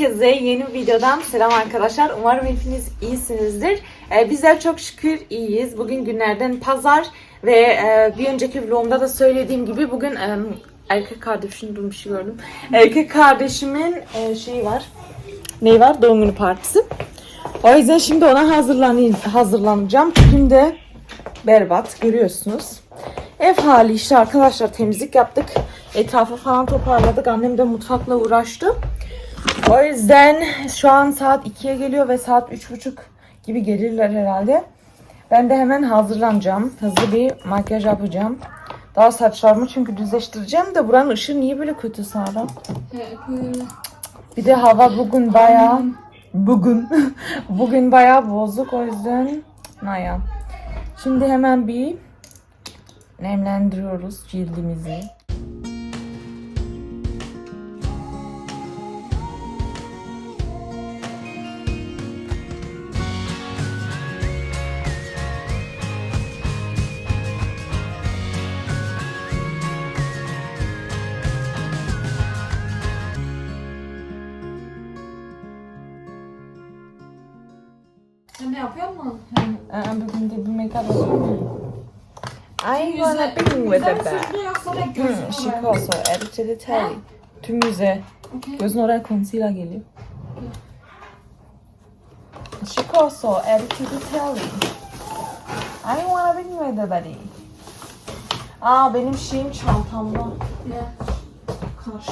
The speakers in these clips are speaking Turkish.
Herkese yeni bir videodan selam arkadaşlar. Umarım hepiniz iyisinizdir. Ee, bizler çok şükür iyiyiz. Bugün günlerden pazar ve e, bir önceki vlogumda da söylediğim gibi bugün e, erkek kardeşim dur bir şey gördüm. Erkek kardeşimin e, şeyi var. Neyi var? Doğum günü partisi. O yüzden şimdi ona hazırlan hazırlanacağım. Tipim de berbat görüyorsunuz. Ev hali işte arkadaşlar temizlik yaptık. Etrafı falan toparladık. Annem de mutfakla uğraştı. O yüzden şu an saat 2'ye geliyor ve saat 3.30 gibi gelirler herhalde. Ben de hemen hazırlanacağım. Hızlı bir makyaj yapacağım. Daha saçlarımı çünkü düzleştireceğim de buranın ışığı niye böyle kötü Sara? Bir de hava bugün bayağı bugün bugün bayağı bozuk o yüzden Naya. Şimdi hemen bir nemlendiriyoruz cildimizi. Bugün de bir make-up yapıyorum. I wanna be with a bag. Hmm, she also added to the telly. Tüm yüze. Gözün oraya concealer geliyor. She also added to the telly. I wanna be with a body. Aa benim şeyim çantamda. Ne? Kaş.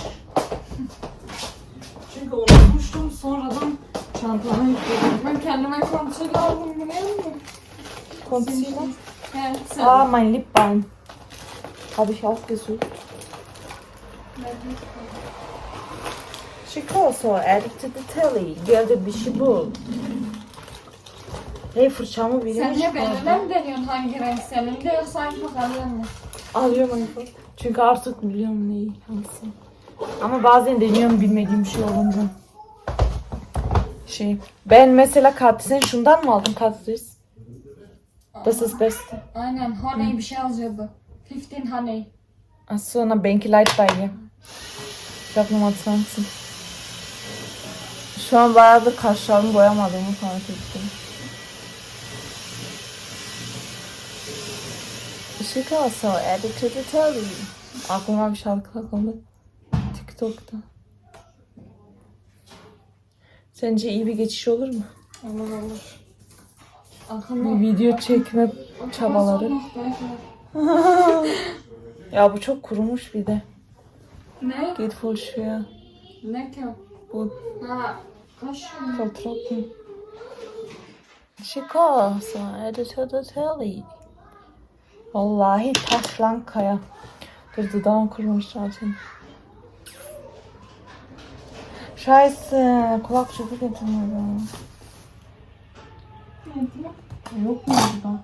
Çünkü unutmuştum sonradan çantama yükledim. Ben kendime kontrol aldım biliyor musun? Concealer. He sen. Ah, mein Lip Balm. Habe ich aufgesucht. She also added to the telly. Geldi bir şey bul. Hey fırçamı biri Sen mi çıkardı? eline mi deniyorsun hangi renk senin de yoksa bakalım mı? Alıyorum iPhone. Çünkü artık biliyorum neyi hangisi. Ama bazen deniyorum bilmediğim bir şey olunca. Şey, ben mesela Catrice'in şundan mı aldım Catrice? Das ist best. Aynen honey bir şey yazıyordu. 15 honey. Achso, na Banky Light. Ich glaube Nummer 20. Şu an bayağıdır kaşlarımı boyamadığımı fark ettim. Işık added to the telly. Aklıma bir şarkı takıldı. TikTok'ta. Sence iyi bir geçiş olur mu? Olur olur. Bir Aklıma video çekme çabaları. Ya bu çok kurumuş bir de. Ne? Geht voll schwer. Ne ki? Bu Ha kaş. Voll trocken. Chicoso, added to the telly. Vallahi taş lan kaya. Dur dudağım kurumuş zaten. Scheiße, kulak çöpü getirmedim. Yok mu burada?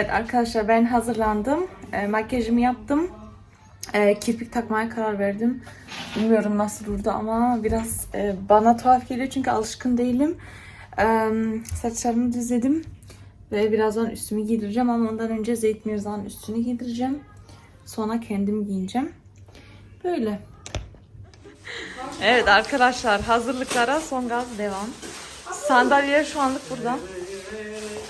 Evet arkadaşlar ben hazırlandım. E, makyajımı yaptım. E, kirpik takmaya karar verdim. Bilmiyorum nasıl durdu ama biraz e, bana tuhaf geliyor çünkü alışkın değilim. E, saçlarımı düzledim. Ve birazdan üstümü giydireceğim ama ondan önce Zeyt Mirza'nın üstünü giydireceğim. Sonra kendim giyineceğim. Böyle. Evet arkadaşlar hazırlıklara son gaz devam. Sandalyeler şu anlık burada.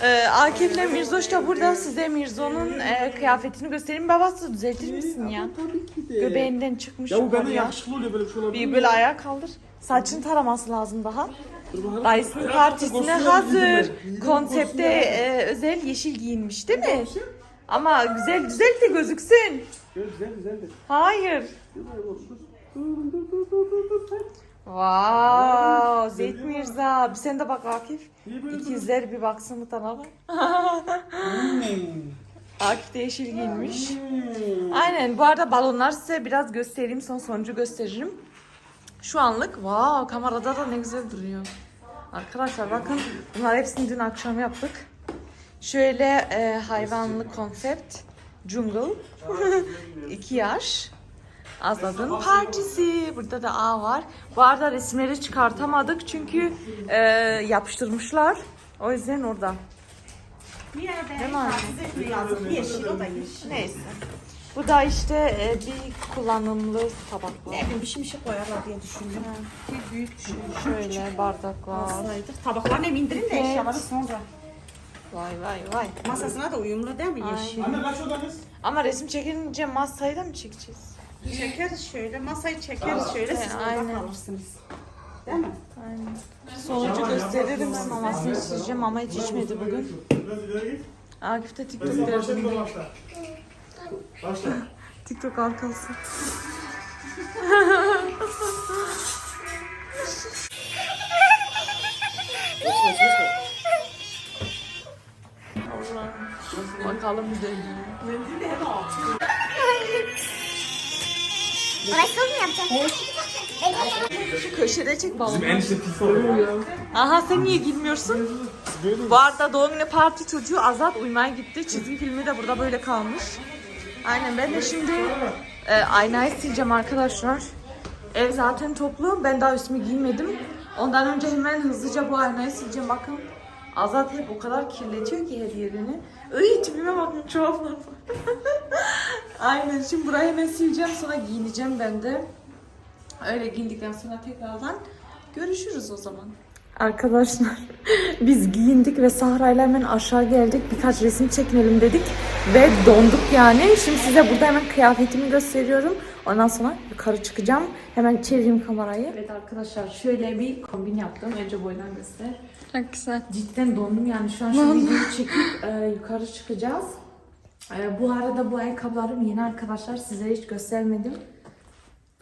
Ee, Akif ile Mirzoş da burada. Size Mirzo'nun e, kıyafetini göstereyim. Babası düzeltir misin ya? Tabii ki de. Göbeğinden çıkmış. Ya bu benden yukarıya. yakışıklı oluyor böyle bir şey olabilir Bir böyle ayağa kaldır. Saçını taraması lazım daha. Dayısının partisine hazır. Konsepte e, özel yeşil giyinmiş değil mi? Ama güzel güzel de gözüksün. Güzel güzel güzel de. Hayır. Dur bakalım, dur. Dur dur dur dur dur dur. Wow, Zeyt Mirza. Bir sen de bak Akif. İkizler bir baksın bu tarafa. Akif de yeşil giyinmiş. Hmm. Aynen. Bu arada balonlar size biraz göstereyim. Son sonucu gösteririm. Şu anlık wow kamerada da ne güzel duruyor. Arkadaşlar bakın bunlar hepsini dün akşam yaptık. Şöyle e, hayvanlı konsept. Jungle. İki yaş. Azad'ın partisi. Burada da A var. Bu arada resimleri çıkartamadık çünkü e, yapıştırmışlar. O yüzden orada. Bir yerde Değil mi. Yeşil o da yeşil. Neyse. Bu da işte e, bir kullanımlı tabaklar. Ne bileyim bir şey bir şey koyarlar diye düşündüm. Bir büyük şey. Şöyle bardaklar. Alsaydık. Tabaklarını hem indirin de Evet. eşyaları sonra. Vay vay vay. Masasına da uyumlu değil mi yeşil? Anne kaç odanız? Ama resim çekilince masayı da mı çekeceğiz? Çekeriz şöyle, masayı çekeriz şöyle siz Aynen. orada kalırsınız. Değil mi? Aynen. Sonucu gösteririm mamasını içeceğim ama hiç içmedi bugün. Biraz ileri git. Akif de TikTok Başla bir başla. Başla. TikTok arkası. Allah'ım. Bakalım bir de. Şu köşede çek balonu. enişte pis oluyor. Aha sen niye girmiyorsun? Bu arada doğum günü parti çocuğu Azat uyumaya gitti. Çizgi filmi de burada böyle kalmış. Aynen ben de şimdi e, aynayı sileceğim arkadaşlar. Ev zaten toplu. Ben daha üstümü giymedim. Ondan önce hemen hızlıca bu aynayı sileceğim. Bakın Azat hep o kadar kirletiyor ki her yerini. Iy tipime bakın çoğallar. Aynen şimdi burayı hemen sileceğim. Sonra giyineceğim ben de. Öyle giyindikten sonra tekrardan görüşürüz o zaman. Arkadaşlar biz giyindik ve Sahra'yla hemen aşağı geldik. Birkaç resim çekinelim dedik ve donduk yani. Şimdi size burada hemen kıyafetimi gösteriyorum. Ondan sonra yukarı çıkacağım. Hemen çevireyim kamerayı. Evet arkadaşlar şöyle bir kombin yaptım. Önce boydan göster. Çok güzel. Cidden dondum yani şu an şu videoyu çekip e, yukarı çıkacağız. E, bu arada bu ayakkabılarım yeni arkadaşlar size hiç göstermedim.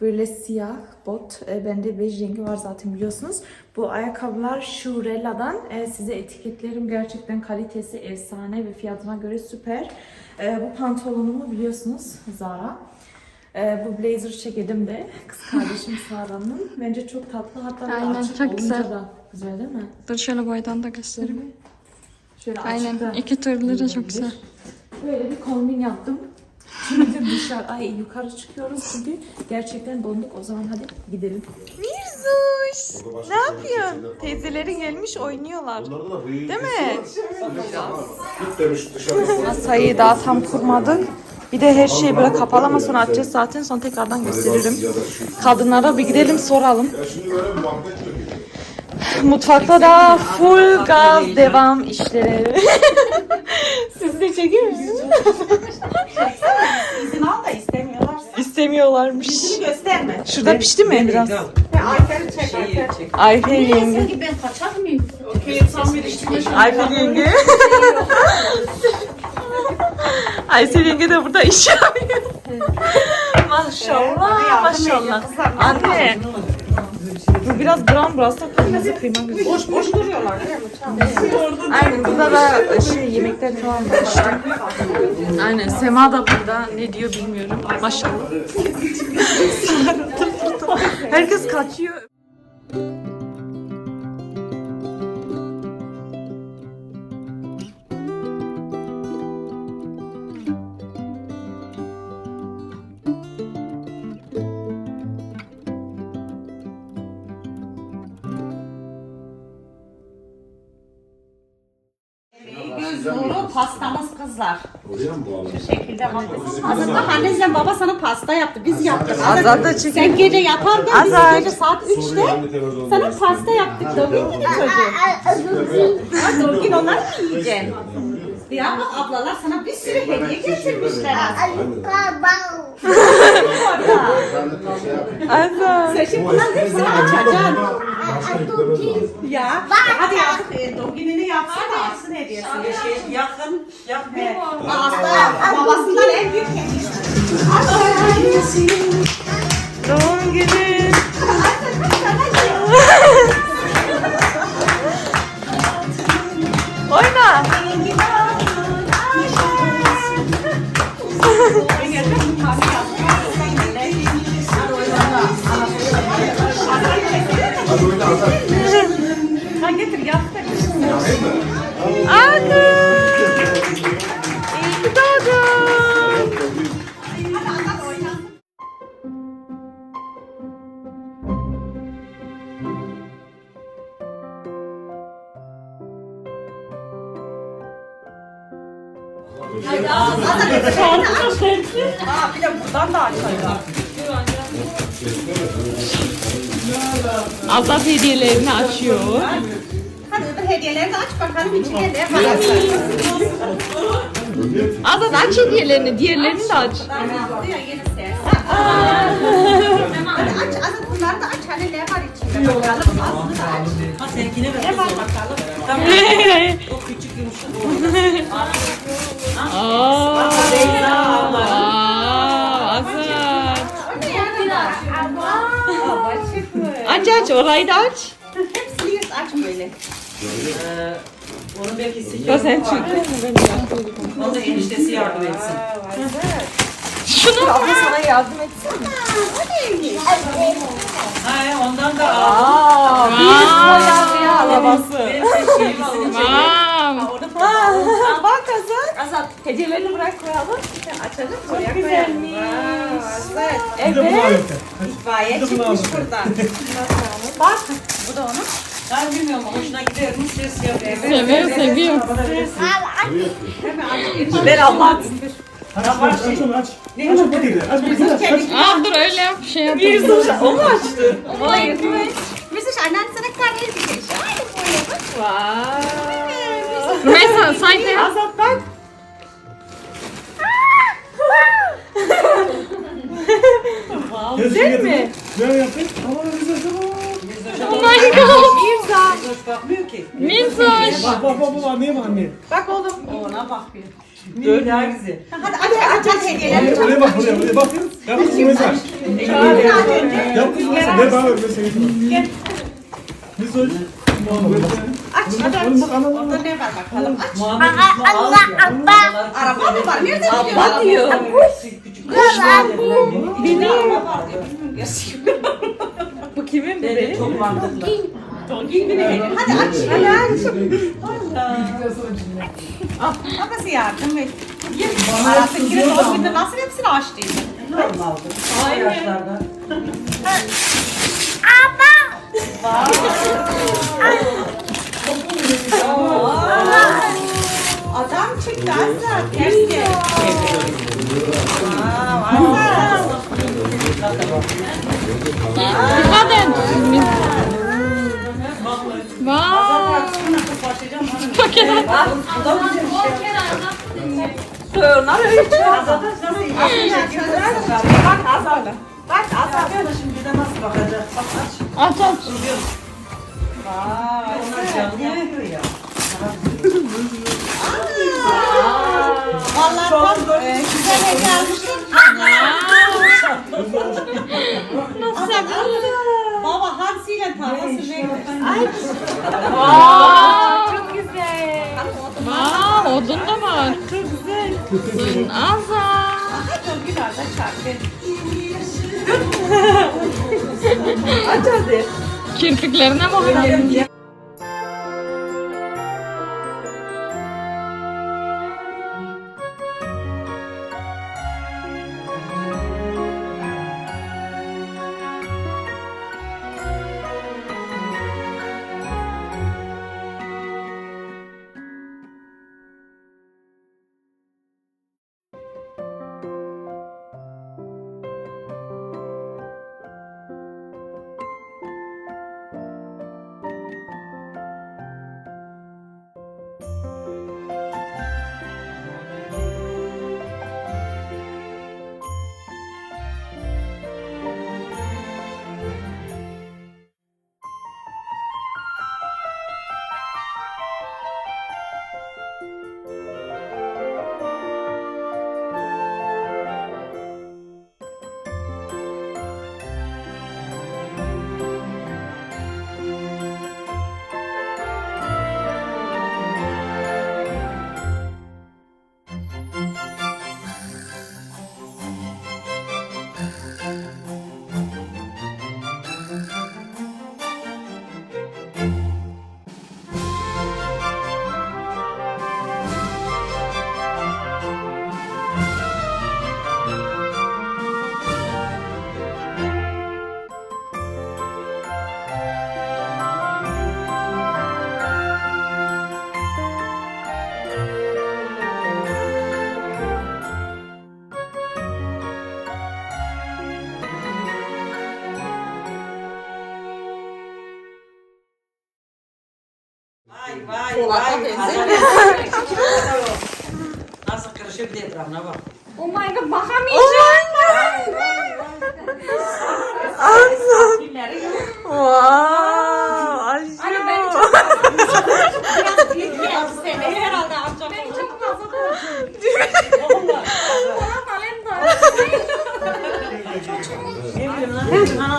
Böyle siyah bot. E, bende bej rengi var zaten biliyorsunuz. Bu ayakkabılar Shurella'dan. E, size etiketlerim gerçekten kalitesi efsane ve fiyatına göre süper. E, bu pantolonumu biliyorsunuz Zara. E, bu blazer çekedim de kız kardeşim Sara'nın. Bence çok tatlı. Hatta Aynen, açık çok olunca güzel. da güzel değil mi? Dur şöyle boydan da göstereyim. Şöyle Aynen. açıkta iki türlü de çok güzel. Böyle bir kombin yaptım. Şimdi dışarı, ay yukarı çıkıyoruz çünkü gerçekten donduk. O zaman hadi gidelim. Mirzuş! Ne yapıyorsun? Teyzeleri gelmiş oynuyorlar. Değil mi? Git demiş dışarı. Masayı daha tam kurmadık. Bir de her şey böyle kapalı ama sonra açacağız zaten. Sonra tekrardan gösteririm. Kadınlara bir gidelim soralım. Ya şimdi böyle bir muhabbet dönüyor. Mutfakta da full gaz devam işleri. Siz de çekiyor musunuz? İzin al da istemiyorlarsa. İstemiyorlarmış. İzini gösterme. Şurada pişti mi biraz? Ayfer'i çek, Ayfer'i çek. Ayfer yenge. ben kaçar mıyım? Ayfer yenge. Ayfer yenge de burada iş yapıyor. maşallah maşallah. Anne. Bu biraz brown burası da kırmızı kıyma güzel. Boş boş duruyorlar değil mi? Aynen burada da şey yemekler falan var işte. Aynen Sema da burada ne diyor bilmiyorum. Maşallah. Herkes kaçıyor. Kızlar. Oraya mı bağlı? Şu şekilde bak. Aslında annenle baba sana pasta yaptı. Biz yaptık. Azat da çekin. Sen gece yatardın. Biz Azat. gece saat 3'te sana pasta yaptık. Dövün gibi çocuğum. Dorgin onlar mı yiyeceksin? Ya bak ablalar sana bir sürü hediye getirmişler aslında. Şey. Azat. Sen şimdi bunların hepsini açacaksın. Başka yüklemez lazım. Ya hadi artık e, Dorgin'ini yapsana alsın hediyesini. Şey, yakın, yakın. Aslında babasından en büyük hediye. Doğum günün. Oyna. Oyna Ha getir yaptık. Akın. Hediyelerini açıyor. Hadi öbür hediyelerini aç bakalım içine ne var. Azat aç hediyelerini, diğerlerini de aç. Ya yeni ses. Hadi aç, aç bunları da aç. Hani ne var içinde bakalım. Aslında aç. Ha seninkine ver Ne var bakalım. Tamam. O küçük yumuşak. Aa, Aç orayı da aç. Hepsini yüz aç böyle. Ee, Onu belki siz Ya sen çık. Onu da eniştesi yardım etsin. Şunu abla sana yardım etsin. Ha ondan da al. Aa, biz boyanmaya arabası. Benim seçtiğim Bak Azat. Azat, hediyelerini bırak koyalım. Açalım. Çok güzelmiş. Evet. İtfaiye çıkmış buradan. Bak. Ben bilmiyorum hoşuna gider mi ses yapıyor. Seviyor, seviyor. Ver Allah. Aç, aç, aç aç. Aç paketi. Aç paketi. Aa dur öyle yap, şey yapalım. O mu açtı? Hayır. Müziş annen sana kahve bir şey. Rümeysa sayfa. Azat bak. Güzel mi? Ne yaptın? Tamam güzel tamam. Oh my god. Mirza. Bakmıyor ki. Minzoş. Bak bak bak bu anneye bak anne. Bak oğlum. Ona bak bir. Dört daha güzel. Hadi aç aç aç hediyeleri. Oraya, bak oraya oraya bak. Yap kızım mesela. Yap kızım mesela. Ver bana ver mesela. Biz öyle. Aç hadi aç. Orada ne var bakalım aç. Muhammed Yusuf'u al ya. Araba mı var? Nerede biliyor? Araba diyor. Küçük. Benim araba var diyor. Bilmiyorum gerçekten. Bu kimin Bence çok mantıklı. Hadi aç. Hadi aç. Babası yardım et. Arasın girin o günde nasıl hepsini? Ben aldım. O yaşlarda. Adam çıktı Azra. Azra. Dikkat et. Onlar öyle Bak Azar'la. Bak Azar'la. Şimdi de nasıl bakacak? Bak aç. Aç aç. Vallahi çok e, güzel almışsın. Baba Hansi ile tavası? Ay. Vay. Çok güzel. Vay, odun da var. Çok güzel. Kızın Azat. Çok güzel de çarptı. Kirpiklerine bak.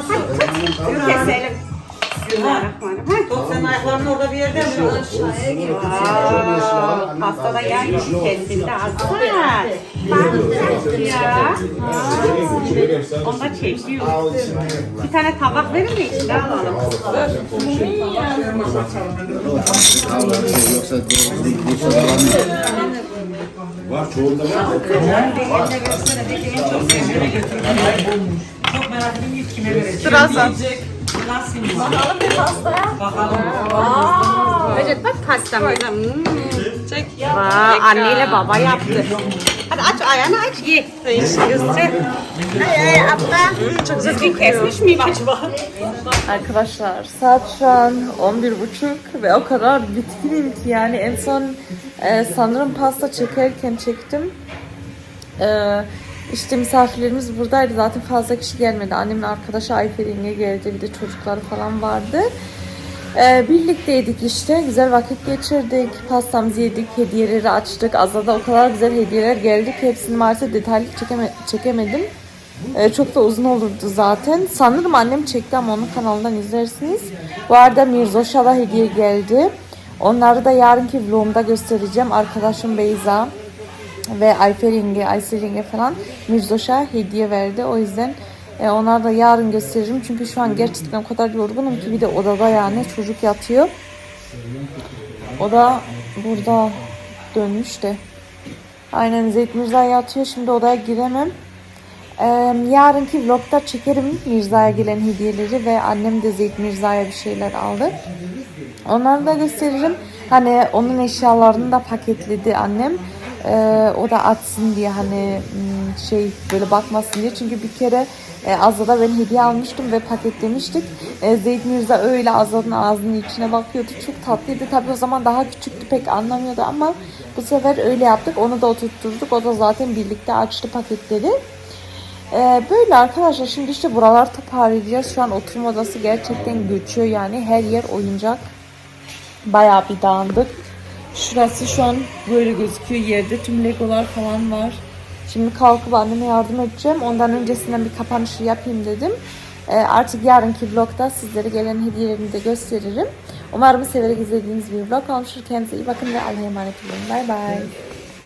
Anası. Keselim. Bismillahirrahmanirrahim. Top senin ayakların orada bir yerde mi? Aa, Pastada yağ kesildi azlar. Ya. Onda çeşiyor. Bir tane tabak verin de içinde alalım. Yoksa Var çoğunda var. Çok merak ediyorum ilk kime vereceğim. Sıra sen. Nasıl? Bakalım bir pastaya. Bakalım. Evet bak pastamız. Çek. Vay, anneyle baba yaptı. Hadi aç ayağını aç ye. Göster. Ay ay abla. Çok düzgün kesmiş miyim acaba? Arkadaşlar saat şu an 11.30 ve o kadar bitkinim ki yani en son e, sanırım pasta çekerken çektim. E, işte misafirlerimiz buradaydı zaten fazla kişi gelmedi. Annemin arkadaşı Ayfer yenge geldi bir de çocukları falan vardı. E, birlikteydik işte güzel vakit geçirdik. Pastamızı yedik, hediyeleri açtık. Azada o kadar güzel hediyeler geldi ki hepsini maalesef detaylı çekeme- çekemedim. Ee, çok da uzun olurdu zaten. Sanırım annem çekti ama onun kanalından izlersiniz. Bu arada Mirzoş'a da hediye geldi. Onları da yarınki vlogumda göstereceğim. Arkadaşım Beyza ve Aysel yenge falan Mirzoş'a hediye verdi. O yüzden e, onları da yarın gösteririm. Çünkü şu an gerçekten o kadar yorgunum ki bir de odada yani çocuk yatıyor. O da burada dönmüş de. Aynen Zeyt Mirza yatıyor. Şimdi odaya giremem. Ee, yarınki vlogda çekerim Mirza'ya gelen hediyeleri ve annem de Zeyt Mirza'ya bir şeyler aldı. Onları da gösteririm. Hani onun eşyalarını da paketledi annem. Ee, o da açsın diye hani hmm, şey böyle bakmasın diye. Çünkü bir kere e, Azad'a ben hediye almıştım ve paketlemiştik. E, Zeyd Mirza öyle Azad'ın ağzının içine bakıyordu. Çok tatlıydı. Tabii o zaman daha küçüktü pek anlamıyordu ama bu sefer öyle yaptık. Onu da oturtturduk. O da zaten birlikte açtı paketleri. Ee, böyle arkadaşlar şimdi işte buralar toparlayacağız. Şu an oturma odası gerçekten göçüyor yani her yer oyuncak. Bayağı bir dağındık. Şurası şu an böyle gözüküyor yerde tüm legolar falan var. Şimdi kalkıp anneme yardım edeceğim. Ondan öncesinden bir kapanışı yapayım dedim. Ee, artık yarınki vlogda sizlere gelen hediyelerimi de gösteririm. Umarım severek izlediğiniz bir vlog olmuştur. Kendinize iyi bakın ve Allah'a emanet olun. Bay bay.